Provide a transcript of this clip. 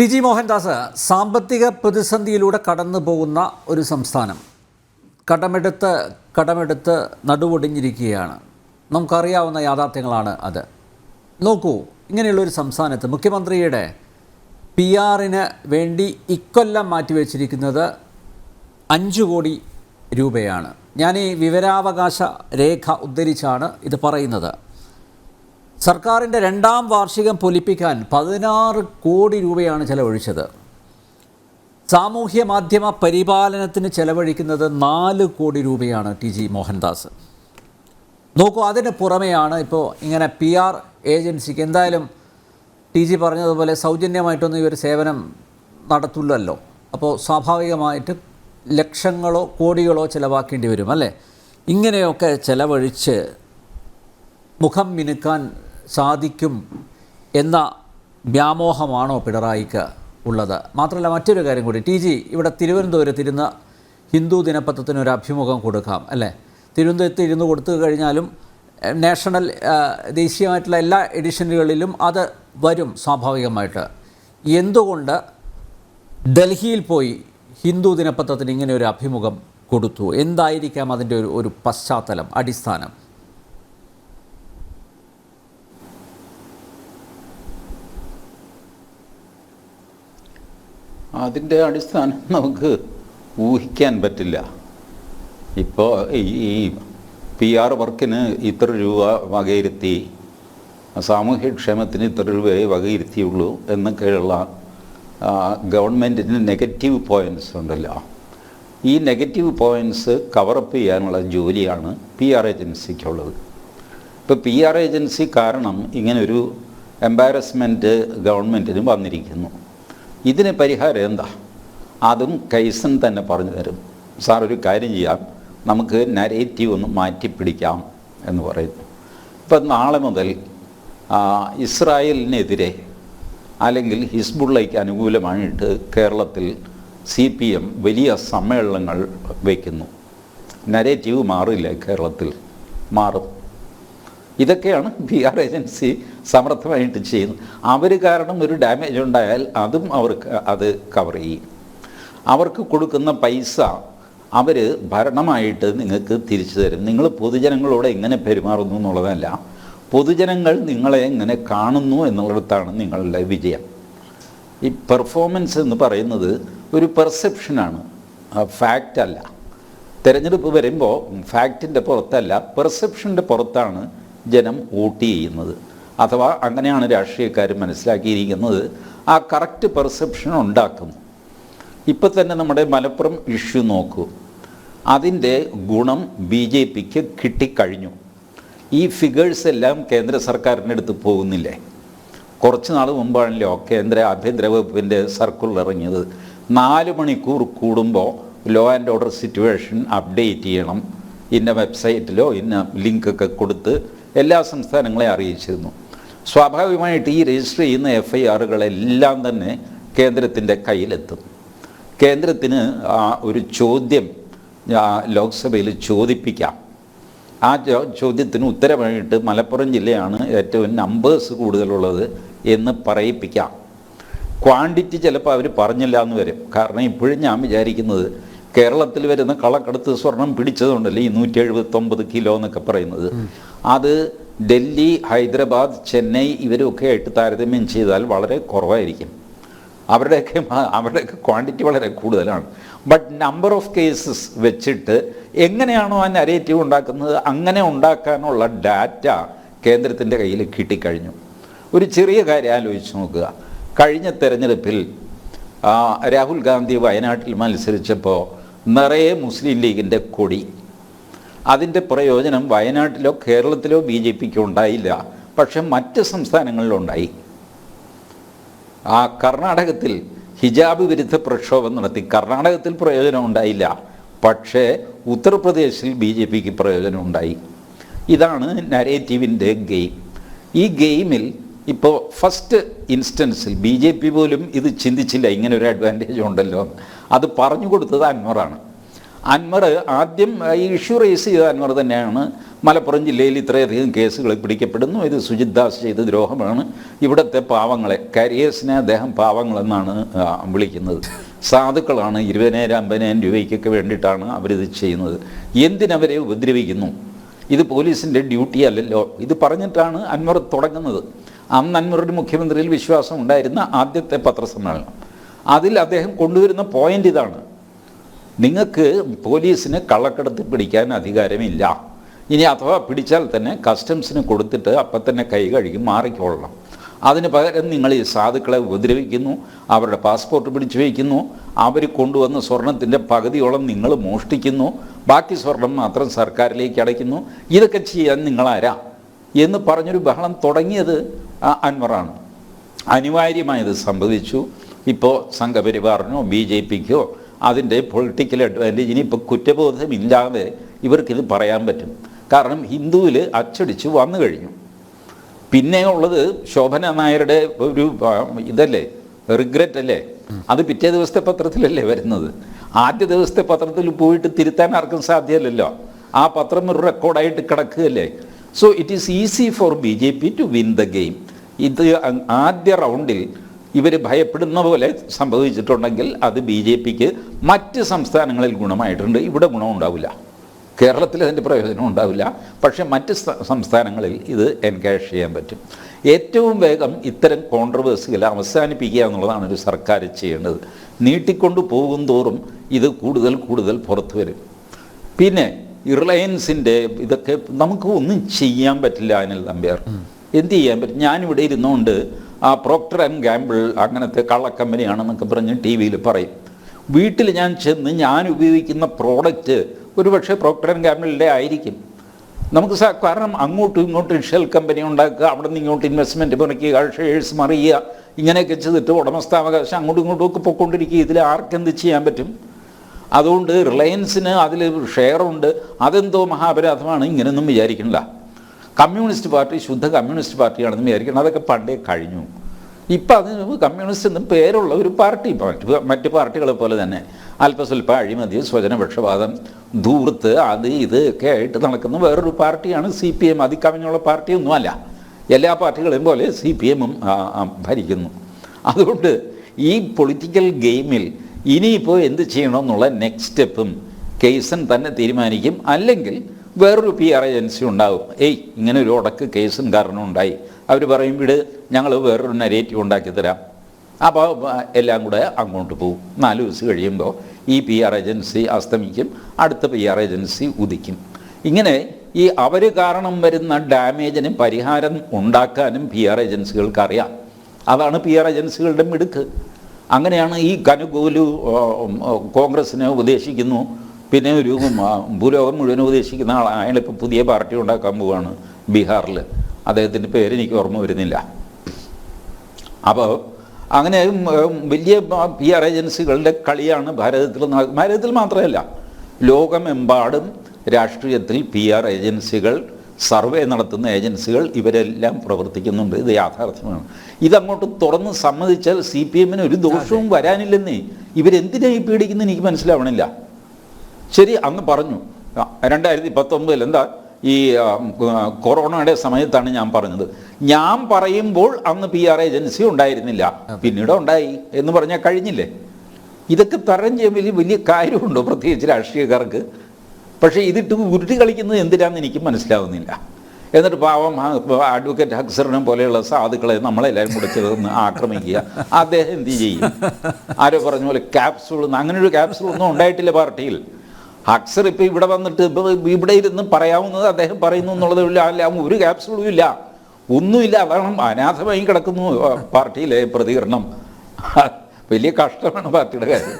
T G Mohandas സാമ്പത്തിക പ്രതിസന്ധിയിലൂടെ കടന്നു പോകുന്ന ഒരു സംസ്ഥാനം. കടമെടുത്ത് കടമെടുത്ത് നടുവൊടിഞ്ഞിരിക്കുകയാണ്. നമുക്കറിയാവുന്ന യാഥാർത്ഥ്യങ്ങളാണ് അത്. നോക്കൂ ഇങ്ങനെയുള്ളൊരു സംസ്ഥാനത്ത് മുഖ്യമന്ത്രിയുടെ പി ആറിന് വേണ്ടി ഇക്കൊല്ലം മാറ്റിവെച്ചിരിക്കുന്നത് അഞ്ച് കോടി രൂപയാണ്. ഞാൻ ഈ വിവരാവകാശ രേഖ ഉദ്ധരിച്ചാണ് ഇത് പറയുന്നത്. സർക്കാരിന്റെ രണ്ടാം വാർഷികം പൊലിപ്പിക്കാൻ പതിനാറ് കോടി രൂപയാണ് ചെലവഴിച്ചത്. സാമൂഹ്യ മാധ്യമ പരിപാലനത്തിന് ചെലവഴിക്കുന്നത് നാല് കോടി രൂപയാണ് ടി ജി മോഹൻദാസ്. നോക്കൂ അതിന് പുറമെയാണ് ഇപ്പോൾ ഇങ്ങനെ പി ആർ ഏജൻസിക്ക് എന്തായാലും ടി ജി പറഞ്ഞതുപോലെ സൗജന്യമായിട്ടൊന്നും ഇവർ സേവനം നടത്തുള്ളല്ലോ അപ്പോൾ സ്വാഭാവികമായിട്ട് ലക്ഷങ്ങളോ കോടികളോ ചിലവാക്കേണ്ടി വരും അല്ലേ? ഇങ്ങനെയൊക്കെ ചിലവഴിച്ച് മുഖം മിനുക്കാൻ സാധിക്കും എന്ന വ്യാമോഹമാണോ പിണറായിക്ക് ഉള്ളത്? മാത്രമല്ല മറ്റൊരു കാര്യം കൂടി. ടി ജി ഇവിടെ തിരുവനന്തപുരത്ത് ഇരുന്ന് ഹിന്ദു ദിനപത്രത്തിന് ഒരു അഭിമുഖം കൊടുക്കാം അല്ലേ? തിരുവനന്തപുരത്ത് ഇരുന്ന് കൊടുത്തു കഴിഞ്ഞാലും നാഷണൽ ദേശീയമായിട്ടുള്ള എല്ലാ എഡിഷനുകളിലും അത് വരും സ്വാഭാവികമായിട്ട്. എന്തുകൊണ്ട് ഡൽഹിയിൽ പോയി ഹിന്ദു ദിനപത്രത്തിന് ഇങ്ങനെ ഒരു അഭിമുഖം കൊടുത്തു? എന്തായിരിക്കാം അതിന്റെ ഒരു ഒരു പശ്ചാത്തലം അടിസ്ഥാനം? അതിന്റെ അടിസ്ഥാനം നമുക്ക് ഊഹിക്കാൻ പറ്റില്ല. ഇപ്പോൾ ഈ പി ആർ വർക്കിന് ഇത്ര രൂപ വകയിരുത്തി സാമൂഹ്യക്ഷേമത്തിന് ഇത്ര രൂപയെ വകയിരുത്തിയുള്ളൂ എന്നൊക്കെയുള്ള ഗവൺമെന്റിന് നെഗറ്റീവ് പോയിന്റ്സ് ഉണ്ടല്ലോ. ഈ നെഗറ്റീവ് പോയിന്റ്സ് കവറപ്പ് ചെയ്യാനുള്ള ജോലിയാണ് പി ആർ ഏജൻസിക്കുള്ളത്. ഇപ്പോൾ പി ആർ ഏജൻസി കാരണം ഇങ്ങനൊരു എംബാരസ്മെന്റ് ഗവൺമെന്റിന് വന്നിരിക്കുന്നു. ഇതിന് പരിഹാരം എന്താ? അതും കൈസൺ തന്നെ പറഞ്ഞു തരും. സാർ ഒരു കാര്യം ചെയ്യാം. നമുക്ക് നരേറ്റീവ് ഒന്ന് മാറ്റിപ്പിടിക്കാം എന്ന് പറയുന്നു. ഇപ്പം നാളെ മുതൽ ഇസ്രായേലിനെതിരെ അല്ലെങ്കിൽ ഹിസ്ബുള്ളയ്ക്ക് അനുകൂലമായിട്ട് കേരളത്തിൽ സി പി എം വലിയ സമ്മേളനങ്ങൾ വയ്ക്കുന്നു. നരേറ്റീവ് മാറില്ല കേരളത്തിൽ. മാറും. ഇതൊക്കെയാണ് പി ആർ ഏജൻസി സമർത്ഥമായിട്ട് ചെയ്യുന്നത്. അവർ കാരണം ഒരു ഡാമേജ് ഉണ്ടായാൽ അതും അവർക്ക് അത് കവർ ചെയ്യും. അവർക്ക് കൊടുക്കുന്ന പൈസ അവർ ഭരണമായിട്ട് നിങ്ങൾക്ക് തിരിച്ചു തരും. നിങ്ങൾ പൊതുജനങ്ങളോട് എങ്ങനെ പെരുമാറുന്നു എന്നുള്ളതല്ല പൊതുജനങ്ങൾ നിങ്ങളെ എങ്ങനെ കാണുന്നു എന്നുള്ളിടത്താണ് നിങ്ങളുടെ വിജയം. ഈ പെർഫോമൻസ് എന്ന് പറയുന്നത് ഒരു പെർസെപ്ഷനാണ് ഫാക്റ്റ് അല്ല. തിരഞ്ഞെടുപ്പ് വരുമ്പോൾ ഫാക്റ്റിന്റെ പുറത്തല്ല പെർസെപ്ഷന്റെ പുറത്താണ് ജനം വോട്ട് ചെയ്യുന്നത്. അഥവാ അങ്ങനെയാണ് രാഷ്ട്രീയക്കാർ മനസ്സിലാക്കിയിരിക്കുന്നത്. ആ കറക്റ്റ് പെർസെപ്ഷൻ ഉണ്ടാക്കുന്നു ഇപ്പം തന്നെ നമ്മുടെ മലപ്പുറം ഇഷ്യൂ നോക്കൂ. അതിന്റെ ഗുണം ബി ജെ പിക്ക് കിട്ടിക്കഴിഞ്ഞു. ഈ ഫിഗേഴ്സ് എല്ലാം കേന്ദ്ര സർക്കാരിന്റെ അടുത്ത് പോകുന്നില്ലേ? കുറച്ച് നാൾ മുമ്പാണല്ലോ കേന്ദ്ര ആഭ്യന്തര വകുപ്പിന്റെ സർക്കുലർ ഇറങ്ങിയത്. നാല് മണിക്കൂർ കൂടുമ്പോൾ law and order situation update ചെയ്യണം. ഇന്ന വെബ്സൈറ്റിലോ ഇന്ന ലിങ്കൊക്കെ കൊടുത്ത് എല്ലാ സംസ്ഥാനങ്ങളെ അറിയിച്ചിരുന്നു. സ്വാഭാവികമായിട്ട് ഈ രജിസ്റ്റർ ചെയ്യുന്ന എഫ് ഐ ആറുകളെല്ലാം തന്നെ കേന്ദ്രത്തിന്റെ കയ്യിലെത്തും. കേന്ദ്രത്തിന് ഒരു ചോദ്യം ലോക്സഭയിൽ ചോദിപ്പിക്കാം. ആ ചോദ്യത്തിന് ഉത്തരമായിട്ട് മലപ്പുറം ജില്ലയാണ് ഏറ്റവും നമ്പേഴ്സ് കൂടുതലുള്ളത് എന്ന് പറയിപ്പിക്കാം. ക്വാണ്ടിറ്റി ചിലപ്പോൾ അവർ പറഞ്ഞില്ല എന്ന് വരും. കാരണം ഇപ്പോഴും ഞാൻ വിചാരിക്കുന്നത് കേരളത്തിൽ വരുന്ന കളക്കടത്ത് സ്വർണം പിടിച്ചതുകൊണ്ടല്ലേ ഈ നൂറ്റി എഴുപത്തൊമ്പത് കിലോ എന്നൊക്കെ പറയുന്നത്? അത് ഡൽഹി ഹൈദരാബാദ് ചെന്നൈ ഇവരൊക്കെ ആയിട്ട് താരതമ്യം ചെയ്താൽ വളരെ കുറവായിരിക്കും. അവരുടെയൊക്കെ അവരുടെയൊക്കെ ക്വാണ്ടിറ്റി വളരെ കൂടുതലാണ്. ബട്ട് നമ്പർ ഓഫ് കേസസ് വെച്ചിട്ട് എങ്ങനെയാണോ ആ നരേറ്റീവ് ഉണ്ടാക്കുന്നത് അങ്ങനെ ഉണ്ടാക്കാനുള്ള ഡാറ്റ കേന്ദ്രത്തിന്റെ കയ്യിൽ കിട്ടിക്കഴിഞ്ഞു. ഒരു ചെറിയ കാര്യം ആലോചിച്ച് നോക്കുക. കഴിഞ്ഞ തെരഞ്ഞെടുപ്പിൽ രാഹുൽ ഗാന്ധി വയനാട്ടിൽ മത്സരിച്ചപ്പോൾ നിറയെ മുസ്ലിം ലീഗിന്റെ കൊടി. അതിന്റെ പ്രയോജനം വയനാട്ടിലോ കേരളത്തിലോ ബി ജെ പിക്ക് ഉണ്ടായില്ല. പക്ഷെ മറ്റ് സംസ്ഥാനങ്ങളിലുണ്ടായി. ആ കർണാടകത്തിൽ ഹിജാബ് വിരുദ്ധ പ്രക്ഷോഭം നടത്തി. കർണാടകത്തിൽ പ്രയോജനം ഉണ്ടായില്ല. പക്ഷേ ഉത്തർപ്രദേശിൽ ബി ജെ പിക്ക് പ്രയോജനം ഉണ്ടായി. ഇതാണ് നരേറ്റീവിന്റെ ഗെയിം. ഈ ഗെയിമിൽ ഇപ്പോൾ ഫസ്റ്റ് ഇൻസ്റ്റൻസിൽ ബി ജെ പി പോലും ഇത് ചിന്തിച്ചില്ല. ഇങ്ങനെ ഒരു അഡ്വാന്റേജ് ഉണ്ടല്ലോ. അത് പറഞ്ഞു കൊടുത്തത് അൻവറാണ്. അൻവർ ആദ്യം ഈ ഇഷ്യൂ റേസ് ചെയ്ത അൻവർ തന്നെയാണ്. മലപ്പുറം ജില്ലയിൽ ഇത്രയധികം കേസുകൾ പിടിക്കപ്പെടുന്നു. ഇത് സുജിത് ദാസ് ചെയ്ത ദ്രോഹമാണ്. ഇവിടുത്തെ പാവങ്ങളെ കരിയേഴ്സിനെ അദ്ദേഹം പാവങ്ങളെന്നാണ് വിളിക്കുന്നത്. സാധുക്കളാണ് ഇരുപതിനായിരം അമ്പതിനായിരം രൂപയ്ക്കൊക്കെ വേണ്ടിയിട്ടാണ് അവരിത് ചെയ്യുന്നത്. എന്തിനവരെ ഉപദ്രവിക്കുന്നു? ഇത് പോലീസിന്റെ ഡ്യൂട്ടി അല്ലല്ലോ. ഇത് പറഞ്ഞിട്ടാണ് അൻവർ തുടങ്ങുന്നത്. അന്ന് നന്മരുടെ മുഖ്യമന്ത്രിയിൽ വിശ്വാസം ഉണ്ടായിരുന്ന ആദ്യത്തെ പത്രസമ്മേളനം. അതിൽ അദ്ദേഹം കൊണ്ടുവരുന്ന പോയിന്റ് ഇതാണ്. നിങ്ങൾക്ക് പോലീസിന് കള്ളക്കടത്ത് പിടിക്കാൻ അധികാരമില്ല. ഇനി അഥവാ പിടിച്ചാൽ തന്നെ കസ്റ്റംസിന് കൊടുത്തിട്ട് അപ്പം തന്നെ കൈ കഴുകി മാറിക്കൊള്ളണം. അതിന് പകരം നിങ്ങൾ ഈ സാധുക്കളെ ഉപദ്രവിക്കുന്നു അവരുടെ പാസ്പോർട്ട് പിടിച്ചു വയ്ക്കുന്നു അവർ കൊണ്ടുവന്ന സ്വർണത്തിന്റെ പകുതിയോളം നിങ്ങൾ മോഷ്ടിക്കുന്നു ബാക്കി സ്വർണം മാത്രം സർക്കാരിലേക്ക് അടയ്ക്കുന്നു. ഇതൊക്കെ ചെയ്യാൻ നിങ്ങളാരാ? എന്ന് പറഞ്ഞൊരു ബഹളം തുടങ്ങിയത് ആ അൻവറാണ്. അനിവാര്യമായത് സംഭവിച്ചു. ഇപ്പോൾ സംഘപരിവാറിനോ ബി ജെ പിക്കോ അതിന്റെ പൊളിറ്റിക്കൽ അഡ്വാന്റേജിന് ഇപ്പോൾ കുറ്റബോധമില്ലാതെ ഇവർക്കിത് പറയാൻ പറ്റും. കാരണം ഹിന്ദുവിൽ അച്ചടിച്ച് വന്നു കഴിഞ്ഞു. പിന്നെ ഉള്ളത് ശോഭന നായരുടെ ഒരു ഇതല്ലേ റിഗ്രറ്റ് അല്ലേ? അത് പിറ്റേ ദിവസത്തെ പത്രത്തിലല്ലേ വരുന്നത്? ആദ്യ ദിവസത്തെ പത്രത്തിൽ പോയിട്ട് തിരുത്താൻ ആർക്കും സാധ്യമല്ലല്ലോ ആ പത്രം ഒരു റെക്കോർഡായിട്ട് കിടക്കുകയല്ലേ? So it is easy for B J P to win the game ഇത് ആദ്യ റൗണ്ടിൽ ഇവർ ഭയപ്പെടുന്ന പോലെ സംഭവിച്ചിട്ടുണ്ടെങ്കിൽ അത് ബി ജെ പിക്ക് മറ്റ് സംസ്ഥാനങ്ങളിൽ ഗുണമായിട്ടുണ്ട്. ഇവിടെ ഗുണമുണ്ടാവില്ല കേരളത്തിൽ അതിന്റെ പ്രയോജനം ഉണ്ടാവില്ല. പക്ഷേ മറ്റ് സംസ്ഥാനങ്ങളിൽ ഇത് എൻകാഷ് ചെയ്യാൻ പറ്റും. ഏറ്റവും വേഗം ഇത്തരം കോൺട്രവേഴ്സികൾ അവസാനിപ്പിക്കുക എന്നുള്ളതാണ് ഒരു സർക്കാർ ചെയ്യേണ്ടത്. നീട്ടിക്കൊണ്ട് പോകും തോറും ഇത് കൂടുതൽ കൂടുതൽ പുറത്തു വരും. പിന്നെ ഈ റിലയൻസിന്റെ ഇതൊക്കെ നമുക്ക് ഒന്നും ചെയ്യാൻ പറ്റില്ല അനിൽ നമ്പ്യാർ. എന്ത് ചെയ്യാൻ പറ്റും? ഞാനിവിടെ ഇരുന്നുകൊണ്ട് ആ പ്രോക്ടർ ആൻഡ് ഗാമ്പിൾ അങ്ങനത്തെ കള്ളക്കമ്പനിയാണെന്നൊക്കെ പറഞ്ഞ് ടി വിയിൽ പറയും. വീട്ടിൽ ഞാൻ ചെന്ന് ഞാൻ ഉപയോഗിക്കുന്ന പ്രോഡക്റ്റ് ഒരുപക്ഷെ പ്രോക്ടർ ആൻഡ് ഗാമ്പിളിന്റെ ആയിരിക്കും. നമുക്ക് സാ കാരണം അങ്ങോട്ടും ഇങ്ങോട്ടും ഷെൽ കമ്പനി ഉണ്ടാക്കുക അവിടെ നിന്ന് ഇങ്ങോട്ട് ഇൻവെസ്റ്റ്മെന്റ് മുറിക്കുക ഷെയർസ് മറിയുക ഇങ്ങനെയൊക്കെ ചെയ്തിട്ട് ഉടമസ്ഥാവകാശം അങ്ങോട്ടും ഇങ്ങോട്ടും ഒക്കെ പോയിക്കൊണ്ടിരിക്കുക. ഇതിൽ ആർക്കെന്ത് ചെയ്യാൻ പറ്റും? അതുകൊണ്ട് റിലയൻസിന് അതിൽ ഷെയറുണ്ട്. അതെന്തോ മഹാപരാധമാണ്. ഇങ്ങനെയൊന്നും വിചാരിക്കണില്ല. കമ്മ്യൂണിസ്റ്റ് പാർട്ടി ശുദ്ധ കമ്മ്യൂണിസ്റ്റ് പാർട്ടിയാണെന്ന് വിചാരിക്കണം. അതൊക്കെ പണ്ടേ കഴിഞ്ഞു. ഇപ്പം അതിന് കമ്മ്യൂണിസ്റ്റ് എന്നും പേരുള്ള ഒരു പാർട്ടി. മറ്റ് മറ്റ് പാർട്ടികളെ പോലെ തന്നെ. അല്പസ്വല്പ അഴിമതി സ്വജനപക്ഷപാതം ദൂർത്ത് അത് ഇത് ഒക്കെ ആയിട്ട് നടക്കുന്ന വേറൊരു പാർട്ടിയാണ് സി പി എം. അതിക്കവിഞ്ഞുള്ള പാർട്ടിയൊന്നുമല്ല. എല്ലാ പാർട്ടികളെയും പോലെ സി പി എമ്മും ഭരിക്കുന്നു. അതുകൊണ്ട് ഈ പൊളിറ്റിക്കൽ ഗെയിമിൽ ഇനിയിപ്പോൾ എന്ത് ചെയ്യണമെന്നുള്ള നെക്സ്റ്റ് സ്റ്റെപ്പും കേസൻ തന്നെ തീരുമാനിക്കും. അല്ലെങ്കിൽ വേറൊരു പി ആർ ഏജൻസി ഉണ്ടാവും. ഏയ് ഇങ്ങനെ ഒരു ഉടക്ക് കേസും കാരണം ഉണ്ടായി. അവർ പറയും വീട് ഞങ്ങൾ വേറൊരു നരേറ്റീവ് ഉണ്ടാക്കി തരാം. അപ്പോൾ എല്ലാം കൂടെ അങ്ങോട്ട് പോകും നാല് ദിവസം കഴിയുമ്പോൾ ഈ പി ആർ ഏജൻസി അസ്തമിക്കും. അടുത്ത പി ആർ ഏജൻസി ഉദിക്കും. ഇങ്ങനെ ഈ അവർ കാരണം വരുന്ന ഡാമേജിന് പരിഹാരം ഉണ്ടാക്കാനും പി ആർ ഏജൻസികൾക്ക് അറിയാം. അതാണ് പി ആർ ഏജൻസികളുടെ മിടുക്ക്. അങ്ങനെയാണ് ഈ കനുകൂലു കോൺഗ്രസ്സിനെ ഉപദേശിക്കുന്നു. പിന്നെ ഒരു ഭൂലോകം മുഴുവൻ ഉപദേശിക്കുന്ന ആൾ അയാളിപ്പോൾ പുതിയ പാർട്ടി ഉണ്ടാക്കാൻ പോവാണ് ബീഹാറിൽ അദ്ദേഹത്തിന്റെ പേര് എനിക്ക് ഓർമ്മ വരുന്നില്ല. അപ്പോൾ അങ്ങനെ വലിയ പി ആർ ഏജൻസികളുടെ കളിയാണ് ഭാരതത്തിൽ ഭാരതത്തിൽ മാത്രമല്ല ലോകമെമ്പാടും രാഷ്ട്രീയത്തിൽ പി ആർ ഏജൻസികൾ സർവേ നടത്തുന്ന ഏജൻസികൾ ഇവരെല്ലാം പ്രവർത്തിക്കുന്നുണ്ട്. ഇത് യാഥാർത്ഥ്യമാണ്. ഇതങ്ങോട്ട് തുറന്ന് സമ്മതിച്ചാൽ സി പി എമ്മിന് ഒരു ദോഷവും വരാനില്ലെന്നേ. ഇവരെന്തിനായി പീഡിക്കുന്നത് എനിക്ക് മനസ്സിലാവണില്ല. ശരി അന്ന് പറഞ്ഞു. രണ്ടായിരത്തി പത്തൊമ്പതിൽ എന്താ? ഈ കൊറോണയുടെ സമയത്താണ് ഞാൻ പറഞ്ഞത്. ഞാൻ പറയുമ്പോൾ അന്ന് പി ആർ ഏജൻസി ഉണ്ടായിരുന്നില്ല. പിന്നീട് ഉണ്ടായി എന്ന് പറഞ്ഞാൽ കഴിഞ്ഞില്ലേ? ഇതൊക്കെ തരം ചെയ്യാൻ വലിയ വലിയ കാര്യമുണ്ടോ പ്രത്യേകിച്ച് രാഷ്ട്രീയക്കാർക്ക്? പക്ഷേ ഇതിട്ട് ഉരുട്ടി കളിക്കുന്നത് എന്തിനാന്ന് എനിക്ക് മനസ്സിലാവുന്നില്ല. എന്നിട്ട് പാവം അഡ്വക്കേറ്റ് ഹക്സറിനെ പോലെയുള്ള സാധുക്കളെ നമ്മളെല്ലാവരും കൂടെ ചേർന്ന് ആക്രമിക്കുക. അദ്ദേഹം എന്ത് ചെയ്യും? ആരോ പറഞ്ഞ പോലെ ക്യാപ്സൂൾ അങ്ങനെ ഒരു ക്യാപ്സൂൾ ഒന്നും ഉണ്ടായിട്ടില്ല പാർട്ടിയിൽ. ഹക്സർ ഇപ്പം ഇവിടെ വന്നിട്ട് ഇവിടെ ഇരുന്ന് പറയാവുന്നത് അദ്ദേഹം പറയുന്നു എന്നുള്ളതില്ല അല്ല ഒരു ക്യാപ്സൂളും ഇല്ല. ഒന്നുമില്ല അതാണ് അനാഥമായി കിടക്കുന്നു പാർട്ടിയിലെ പ്രതികരണം. വലിയ കഷ്ടമാണ് പാർട്ടിയുടെ കാര്യം.